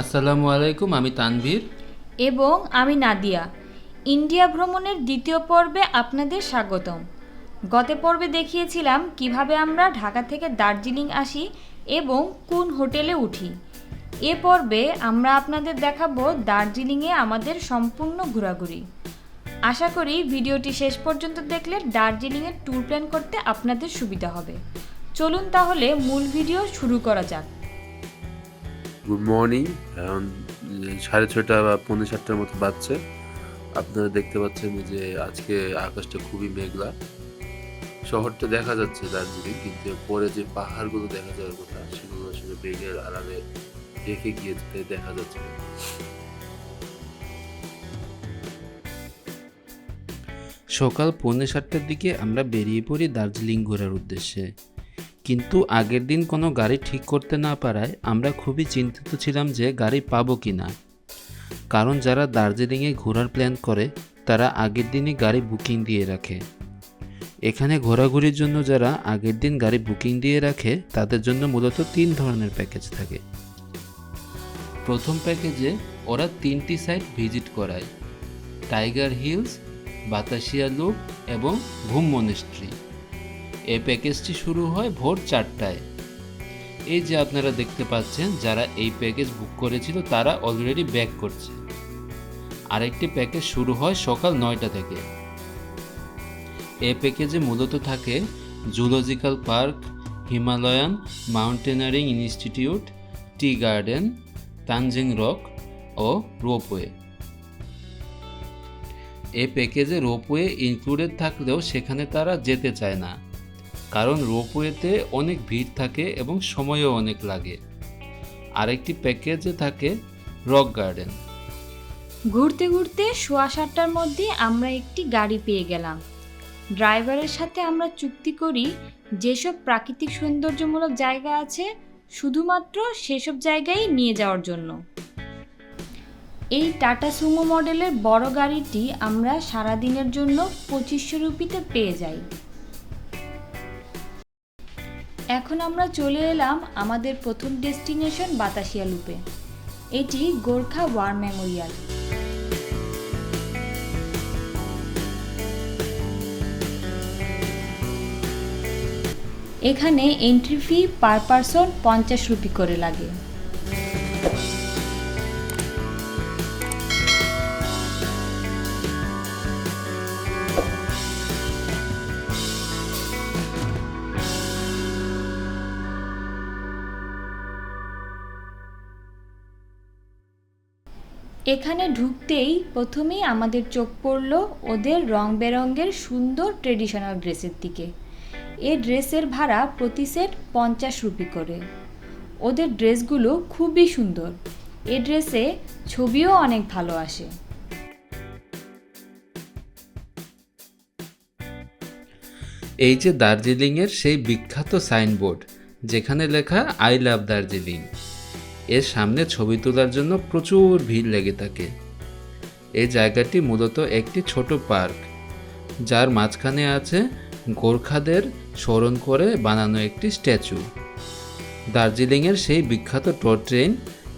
আসসালামু আলাইকুম, আমি তানভীর। এবং আমি নাদিয়া। ইন্ডিয়া ভ্রমণের দ্বিতীয় পর্বে আপনাদের স্বাগতম। গত পর্বে দেখিয়েছিলাম কীভাবে আমরা ঢাকা থেকে দার্জিলিং আসি এবং কোন হোটেলে উঠি। এ পর্বে আমরা আপনাদের দেখাবো দার্জিলিংয়ে আমাদের সম্পূর্ণ ঘোরাঘুরি। আশা করি ভিডিওটি শেষ পর্যন্ত দেখলে দার্জিলিংয়ের ট্যুর প্ল্যান করতে আপনাদের সুবিধা হবে। চলুন তাহলে মূল ভিডিও শুরু করা যাক। গুড মর্নিং সাড়ে ছয়টা বা পৌনে সাতটার মতো বাজছে। আপনারা দেখতে পাচ্ছেন যে আজকে আকাশটা খুবই মেঘলা। শহরটা দেখা যাচ্ছে দার্জিলিং, কিন্তু পরে যে পাহাড়গুলো দেখা যাওয়ার কথা, সেগুলো আসলে মেঘের আড়ালে রেখে তাই দেখা যাচ্ছে সকাল পৌনে সাতটার দিকে আমরা বেরিয়ে পড়ি দার্জিলিং ঘোরার উদ্দেশ্যে। কিন্তু আগের দিন কোনো গাড়ি ঠিক করতে না পারায় আমরা খুবই চিন্তিত ছিলাম যে গাড়ি পাবো কি না। কারণ যারা দার্জিলিংয়ে ঘোরার প্ল্যান করে, তারা আগের দিনই গাড়ি বুকিং দিয়ে রাখে। এখানে ঘোরাঘুরির জন্য যারা আগের দিন গাড়ি বুকিং দিয়ে রাখে, তাদের জন্য মূলত তিন ধরনের প্যাকেজ থাকে। প্রথম প্যাকেজে ওরা তিনটি সাইট ভিজিট করায়। টাইগার হিলস, বাতাসিয়া লুপ এবং ঘুম মনেস্ট্রি এই প্যাকেজটি শুরু হয় ভোর চারটায়। এই যে আপনারা দেখতে পাচ্ছেন, যারা এই প্যাকেজ বুক করেছিল, তারা অলরেডি ব্যাক করছে। আরেকটি প্যাকেজ শুরু হয় সকাল নয়টা থেকে। এই প্যাকেজে মূলত থাকে zoological park, Himalayan mountaineering institute, tea garden, Tenzing rock ও রোপওয়ে। এই প্যাকেজে রোপওয়ে ইনক্লুডেড থাকলেও সেখানে তারা যেতে চায় না। কারণ রোপওয়েতে অনেক ভিড় থাকে এবং সময়ও অনেক লাগে। আরেকটি প্যাকেজে থাকে রক গার্ডেন। ঘুরতে ঘুরতে সোয়া সাতটার মধ্যে আমরা একটি গাড়ি পেয়ে গেলাম। ড্রাইভারের সাথে আমরা চুক্তি করি, যেসব প্রাকৃতিক সৌন্দর্যমূলক জায়গা আছে, শুধুমাত্র সেসব জায়গায় নিয়ে যাওয়ার জন্য। এই টাটা সুমো মডেলের বড় গাড়িটি আমরা সারাদিনের জন্য পঁচিশশো রুপিতে পেয়ে যাই। এখন আমরা চলে এলাম আমাদের প্রথম ডেস্টিনেশন বাতাসিয়া লুপে। এটি গোর্খা ওয়ার মেমোরিয়াল। এখানে এন্ট্রি ফি পার পারসন পঞ্চাশ রুপি করে লাগে। এখানে ঢুকতেই প্রথমেই আমাদের চোখ পড়ল ওদের রং বেরঙের সুন্দর ট্রেডিশনাল ড্রেসের দিকে। এ ড্রেসের ভাড়া প্রতি সেট পঞ্চাশ রুপি করে। ওদের ড্রেসগুলো খুবই সুন্দর। এ ড্রেসে ছবিও অনেক ভালো আসে। এই যে দার্জিলিংয়ের সেই বিখ্যাত সাইনবোর্ড, যেখানে লেখা আই লাভ দার্জিলিং এর সামনে ছবি তোলার জন্য প্রচুর ভিড় লেগে থাকে। এই জায়গাটি মূলত একটি ছোট পার্ক, যার মাঝখানে আছে গোর্খাদের স্মরণ করে বানানো একটি স্ট্যাচু। দার্জিলিংয়ের সেই বিখ্যাত টয় ট্রেন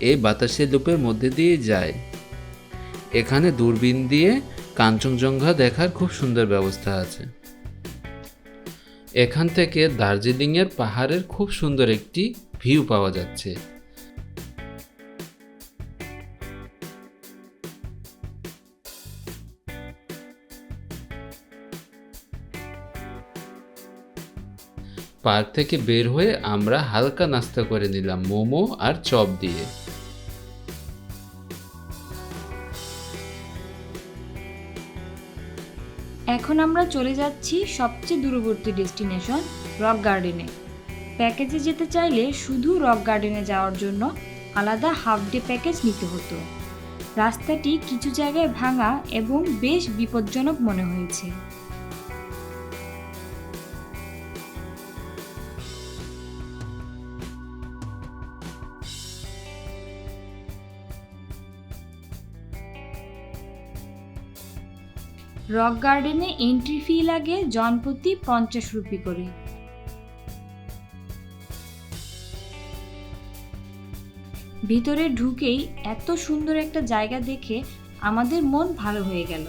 এই বাতাসের লুপের মধ্যে দিয়ে যায়। এখানে দূরবীন দিয়ে কাঞ্চনজঙ্ঘা দেখার খুব সুন্দর ব্যবস্থা আছে। এখান থেকে দার্জিলিংয়ের পাহাড়ের খুব সুন্দর একটি ভিউ পাওয়া যাচ্ছে। পার্ক থেকে বের হয়ে আমরা হালকা নাস্তা করে নিলাম মোমো আর চপ দিয়ে। এখন আমরা চলে যাচ্ছি সবচেয়ে দূরবর্তী ডেস্টিনেশন, রক গার্ডেনে। প্যাকেজে যেতে চাইলে শুধু রক গার্ডেনে যাওয়ার জন্য আলাদা হাফ ডে প্যাকেজ নিতে হতো। রাস্তাটি কিছু জায়গায় ভাঙা এবং বেশ বিপজ্জনক মনে হয়েছে। রক গার্ডেনে এন্ট্রি ফি লাগে জনপ্রতি পঞ্চাশ রুপি করে। ভিতরে ঢুকেই এত সুন্দর একটা জায়গা দেখে আমাদের মন ভালো হয়ে গেল।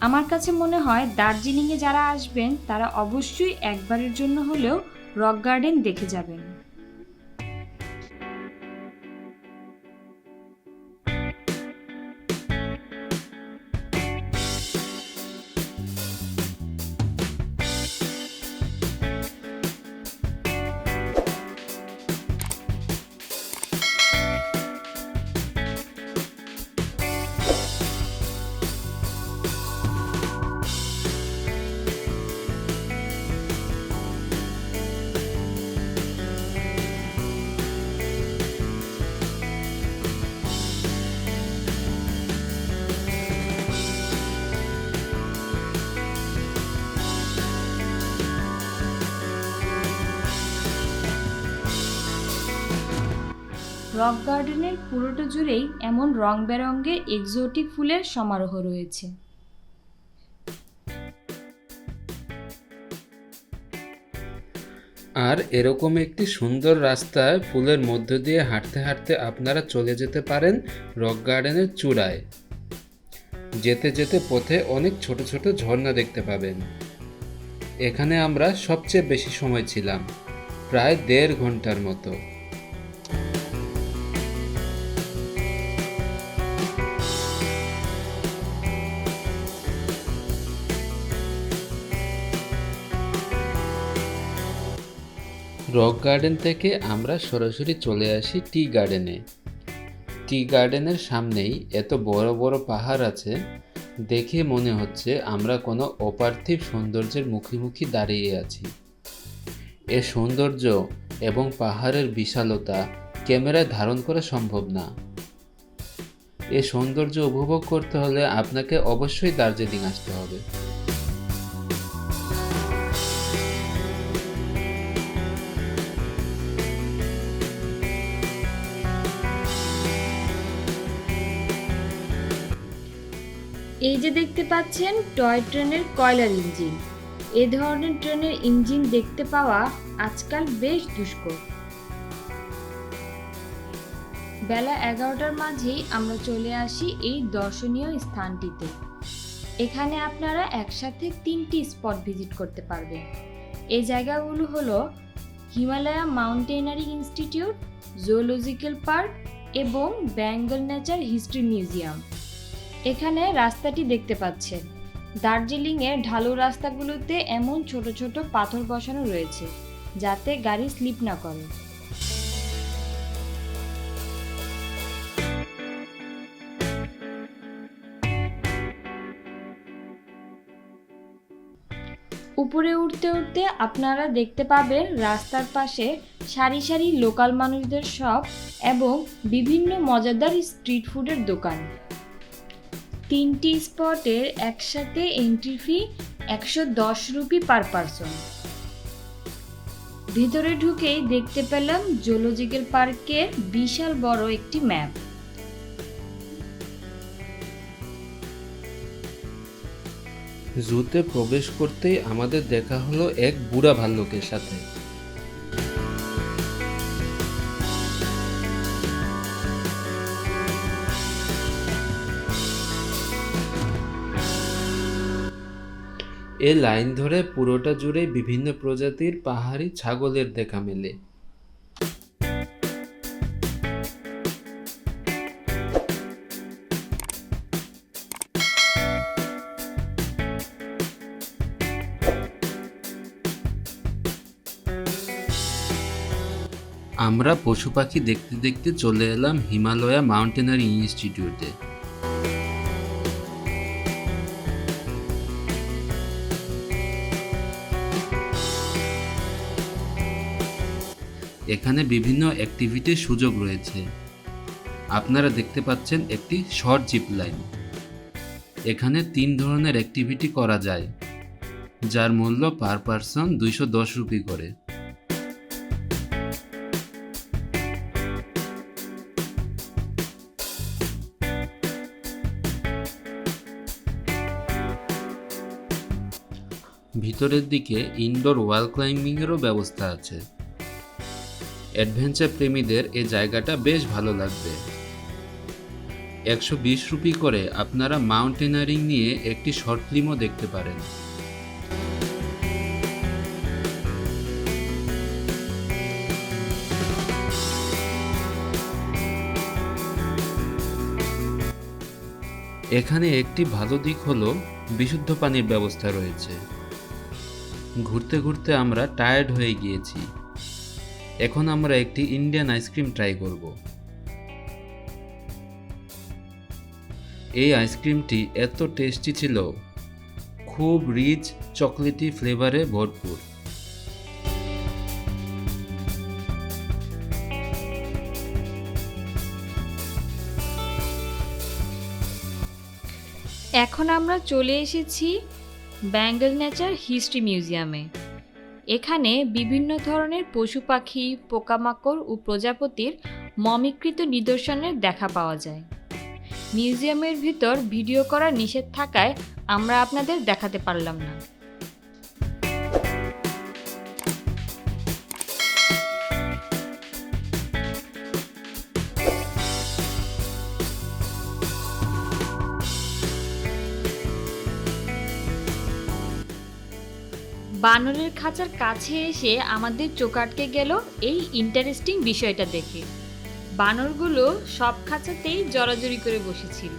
আমার কাছে মনে হয় দার্জিলিংয়ে যারা আসবেন, তারা অবশ্যই একবারের জন্য হলেও রক গার্ডেন দেখে যাবেন। রক গার্ডেনের পুরোটা জুড়েই এমন রং বেরঙে এক্সোটিক ফুলের সমারোহ রয়েছে। আর এরকম একটি সুন্দর রাস্তায় ফুলের মধ্য দিয়ে হাঁটতে হাঁটতে আপনারা চলে যেতে পারেন রক গার্ডেনের চূড়ায়। যেতে যেতে পথে অনেক ছোট ছোট ঝর্ণা দেখতে পাবেন। এখানে আমরা সবচেয়ে বেশি সময় ছিলাম, প্রায় দেড় ঘণ্টার মতো। রক গার্ডেন থেকে আমরা সরাসরি চলে আসি টি গার্ডেনে। টি গার্ডেনের সামনেই এত বড় বড় পাহাড় আছে, দেখে মনে হচ্ছে আমরা কোনো অপার্থিব সৌন্দর্যের মুখোমুখি দাঁড়িয়ে আছি। এ সৌন্দর্য এবং পাহাড়ের বিশালতা ক্যামেরায় ধারণ করা সম্ভব না। এ সৌন্দর্য উপভোগ করতে হলে আপনাকে অবশ্যই দার্জিলিং আসতে হবে। এই যে দেখতে পাচ্ছেন, টয় ট্রেনের কয়লার ইঞ্জিন। এ ধরনের ট্রেনের ইঞ্জিন দেখতে পাওয়া আজকাল বেশ দুষ্কর। বেলা এগারোটার মাঝেই আমরা চলে আসি এই দর্শনীয় স্থানটিতে। এখানে আপনারা একসাথে তিনটি স্পট ভিজিট করতে পারবেন। এই জায়গাগুলো হলো Himalaya mountaineering institute, zoological park এবং বেঙ্গল নেচার হিস্ট্রি মিউজিয়াম। এখানে রাস্তাটি দেখতে পাচ্ছেন। দার্জিলিংয়ের ঢালু রাস্তাগুলোতে এমন ছোট ছোট পাথর বসানো রয়েছে, যাতে গাড়ি স্লিপ না করে। উপরে উঠতে উঠতে আপনারা দেখতে পাবেন রাস্তার পাশে সারি সারি লোকাল মানুষদের শপ এবং বিভিন্ন মজাদার স্ট্রিট ফুডের দোকান। তিনটি স্পটের একসাথে এন্ট্রি ফি একশো দশ রুপি পার পারসন ভিতরে ঢুকেই দেখতে পেলাম জুলজিক্যাল পার্কের বিশাল বড় একটি ম্যাপ জুতে প্রবেশ করতেই আমাদের দেখা হলো এক বুড়া ভাল্লুকের সাথে। এ লাইন ধরে পুরোটা জুড়ে বিভিন্ন প্রজাতির পাহাড়ি ছাগলের দেখা মেলে। আমরা পশু পাখি দেখতে দেখতে চলে এলাম হিমালয়া মাউন্টেনারি ইনস্টিটিউটে। এখানে বিভিন্ন অ্যাক্টিভিটির সুযোগ রয়েছে। আপনারা দেখতে পাচ্ছেন একটি শর্ট জিপ লাইন এখানে তিন ধরনের অ্যাক্টিভিটি করা যায়, যার মূল্য পার পারসন দুইশো দশ রুপি করে। ভিতরের দিকে ইনডোর ওয়াল ক্লাইম্বিংয়েরও ব্যবস্থা আছে। অ্যাডভেঞ্চার প্রেমীদের এই জায়গাটা বেশ ভালো লাগবে। একশো বিশ রুপি করে আপনারা মাউন্টেনারিং নিয়ে একটি শর্ট ফিল্মও দেখতে পারেন। এখানে একটি ভালো দিক হলো, বিশুদ্ধ পানির ব্যবস্থা রয়েছে। ঘুরতে ঘুরতে আমরা টায়ার্ড হয়ে গিয়েছি। এখন আমরা একটি ইন্ডিয়ান আইসক্রিম ট্রাই করব। এই আইসক্রিমটি এত টেস্টি ছিল। খুব রিচ চকলেটি ফ্লেভারে ভরপুর। এখন আমরা চলে এসেছি ব্যাঙ্গল নেচার হিস্ট্রি মিউজিয়ামে এখানে বিভিন্ন ধরনের পশু পাখি, পোকামাকড় ও প্রজাপতির মমিকৃত নিদর্শনের দেখা পাওয়া যায়। মিউজিয়ামের ভিতর ভিডিও করা নিষেধ থাকায় আমরা আপনাদের দেখাতে পারলাম না। বানরের খাঁচার কাছে এসে আমাদের চোখ আটকে গেল এই ইন্টারেস্টিং বিষয়টা দেখে। বানরগুলো সব খাঁচাতেই জড়াজড়ি করে বসেছিল।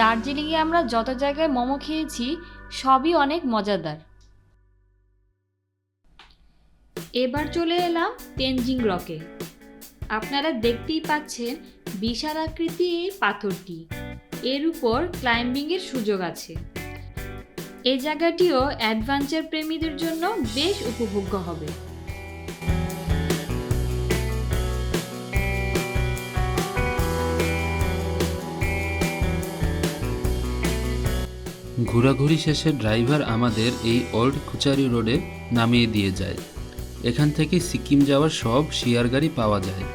দার্জিলিংয়ে আমরা যত জায়গায় মোমো খেয়েছি, সবই অনেক মজাদার। এবার চলে এলাম তেনজিং রকে। আপনারা দেখতেই পাচ্ছেন বিশাল আকৃতি এই পাথরটি। এর উপর ক্লাইম্বিংয়ের সুযোগ আছে। এই জায়গাটিও অ্যাডভেঞ্চার প্রেমীদের জন্য বেশ উপভোগ্য হবে। ঘোরাঘুরি শেষে ড্রাইভার আমাদের এই ওল্ড কুচারি রোডে নামিয়ে দিয়ে যায়। এখান থেকে সিকিম যাওয়ার সব শেয়ার গাড়ি পাওয়া যায়।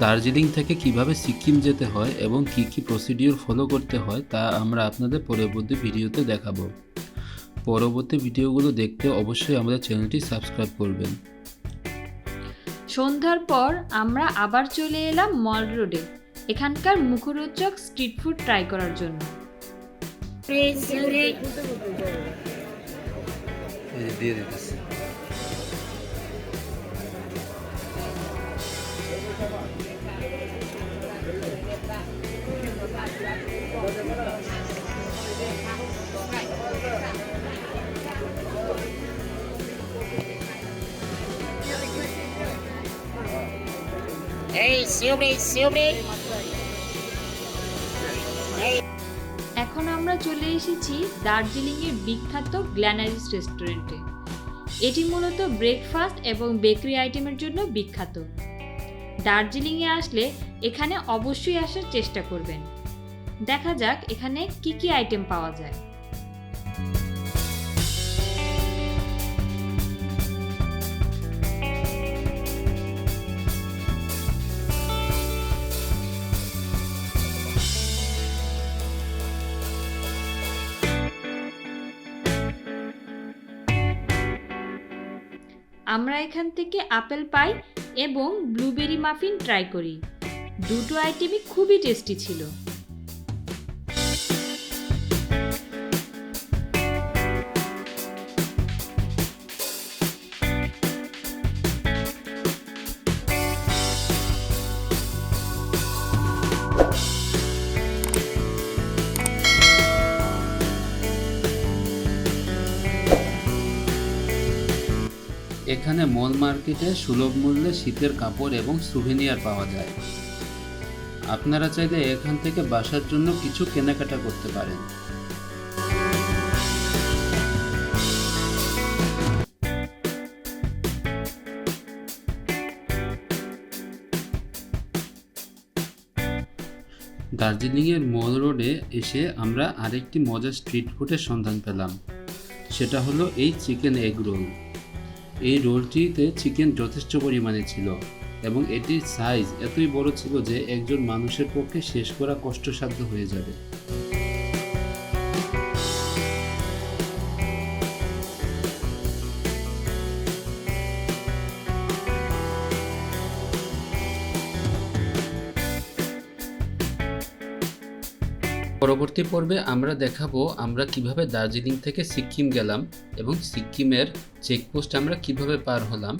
দার্জিলিং থেকে কীভাবে সিকিম যেতে হয় এবং কি কি প্রসিডিওর ফলো করতে হয় তা আমরা আপনাদের পরবর্তী ভিডিওতে দেখাবো। পরবর্তী ভিডিওগুলো দেখতে অবশ্যই আমাদের চ্যানেলটি সাবস্ক্রাইব করবেন। সন্ধ্যার পর আমরা আবার চলে এলাম মল রোডে এখানকার মুখরোচক স্ট্রিট ফুড ট্রাই করার জন্য। দিয়ে এখন আমরা চলে এসেছি দার্জিলিংয়ের বিখ্যাত গ্ল্যানারিস রেস্টুরেন্টে। এটি মূলত ব্রেকফাস্ট এবং বেকারি আইটেমের জন্য বিখ্যাত। দার্জিলিংয়ে আসলে এখানে অবশ্যই আসার চেষ্টা করবেন। দেখা যাক এখানে কি কি আইটেম পাওয়া যায়। আমরা এখান থেকে আপেল পাই এবং ব্লুবেরি মাফিন ট্রাই করি। দুটো আইটেমই খুবই টেস্টি ছিল। এখানে মল মার্কেটে সুলভ মূল্যে শীতের কাপড় এবং সুভেনিয়ার পাওয়া যায়। আপনারা চাইলে এখান থেকে বাসার জন্য কিছু কেনাকাটা করতে পারেন। দার্জিলিংয়ের মল রোডে এসে আমরা আরেকটি মজার স্ট্রিট ফুডের সন্ধান পেলাম। সেটা হলো এই চিকেন এগ রোল। এই রোলটিতে চিকেন যথেষ্ট পরিমাণে ছিল এবং এটির সাইজ এতই বড় ছিল যে একজন মানুষের পক্ষে শেষ করা কষ্টসাধ্য হয়ে যাবে। পরবর্তী পর্বে আমরা দেখাবো আমরা কীভাবে দার্জিলিং থেকে সিকিম গেলাম এবং সিকিমের চেকপোস্ট আমরা কীভাবে পার হলাম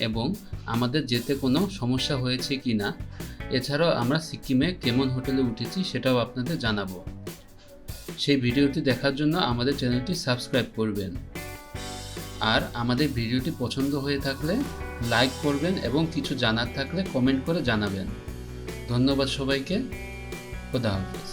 এবং আমাদের যেতে কোনো সমস্যা হয়েছে কি না। এছাড়াও আমরা সিকিমে কেমন হোটেলে উঠেছি সেটাও আপনাদের জানাব। সেই ভিডিওটি দেখার জন্য আমাদের চ্যানেলটি সাবস্ক্রাইব করবেন। আর আমাদের ভিডিওটি পছন্দ হয়ে থাকলে লাইক করবেন এবং কিছু জানার থাকলে কমেন্ট করে জানাবেন। ধন্যবাদ সবাইকে। খোদা হাফেজ।